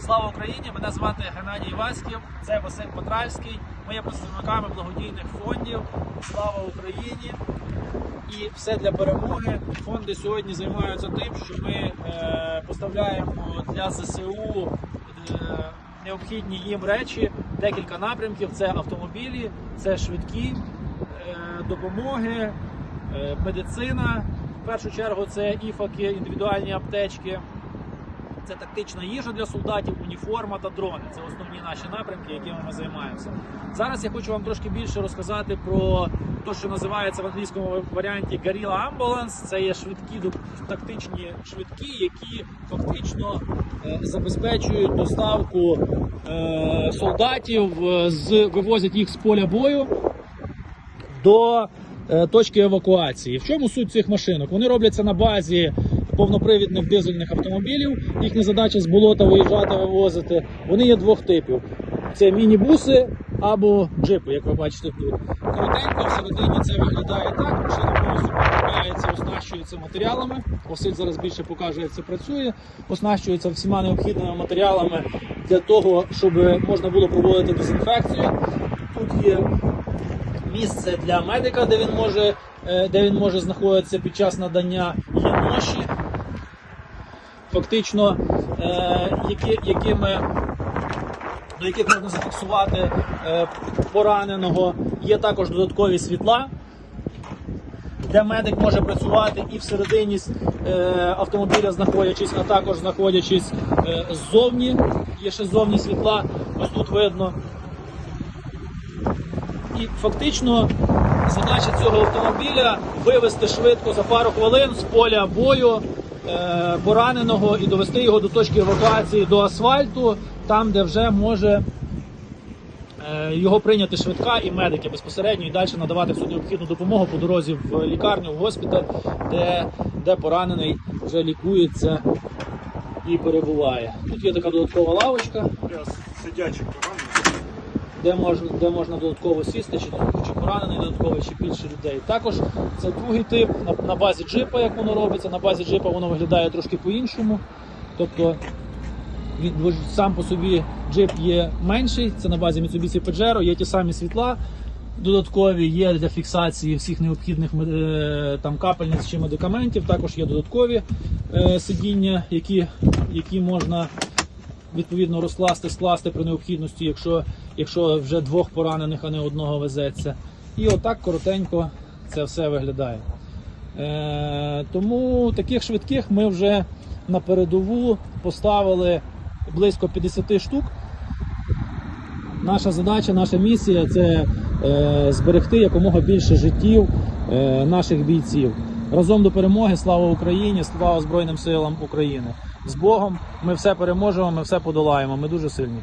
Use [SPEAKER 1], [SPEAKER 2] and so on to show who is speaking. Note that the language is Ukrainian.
[SPEAKER 1] Слава Україні! Мене звати Геннадій Васьків, це Василь Петральський. Ми є представниками благодійних фондів. Слава Україні! І все для перемоги. Фонди сьогодні займаються тим, що ми е, поставляємо для ЗСУ е, необхідні їм речі, декілька напрямків: це автомобілі, це швидкі е, допомоги, медицина. В першу чергу це іфаки, індивідуальні аптечки. Це тактична їжа для солдатів, уніформа та дрони. Це основні наші напрямки, якими ми займаємося. Зараз я хочу вам трошки більше розказати про те, що називається в англійському варіанті Guerrilla Ambulance. Це є швидкі тактичні швидкі, які фактично е, забезпечують доставку е, солдатів, е, вивозять їх з поля бою до точки евакуації. В чому суть цих машинок? Вони робляться на базі повнопривідних дизельних автомобілів. Їхня задача з болота виїжджати, вивозити. Вони є двох типів: це мінібуси або джипи, як ви бачите тут. Коротенько всередині це виглядає так. Машина повністю підкупляється, оснащується матеріалами. Василь зараз більше покаже, як це працює. Оснащується всіма необхідними матеріалами для того, щоб можна було проводити дезінфекцію. Тут є місце для медика, де він може, де він може знаходитися під час надання є ноші, фактично, е, які, якими, до яких можна зафіксувати е, пораненого. Є також додаткові світла. Де медик може працювати і всередині е, автомобіля знаходячись, а також знаходячись е, ззовні. Є ще ззовні світла, ось тут видно. І фактично задача цього автомобіля вивезти швидко за пару хвилин з поля бою е, пораненого і довести його до точки евакуації до асфальту, там, де вже може е, його прийняти швидка і медики безпосередньо і далі надавати всю необхідну допомогу по дорозі в лікарню, в госпіталь, де, де поранений вже лікується і перебуває. Тут є така додаткова лавочка
[SPEAKER 2] Сидячий поранений.
[SPEAKER 1] Де можна, де можна додатково сісти, чи, чи поранений додатково, чи більше людей. Також це другий тип на, на базі джипа, як воно робиться. На базі джипа воно виглядає трошки по-іншому. Тобто він сам по собі джип є менший, це на базі Mitsubishi Pajero, є ті самі світла. Додаткові є для фіксації всіх необхідних е, там капельниць чи медикаментів. Також є додаткові е, сидіння, які, які можна відповідно розкласти, скласти при необхідності, якщо, якщо вже двох поранених, а не одного везеться. І отак коротенько це все виглядає. Е, тому таких швидких ми вже на передову поставили близько 50 штук. Наша задача, наша місія це е, зберегти якомога більше життів е, наших бійців. Разом до перемоги, слава Україні, слава Збройним силам України. З Богом ми все переможемо, ми все подолаємо. Ми дуже сильні.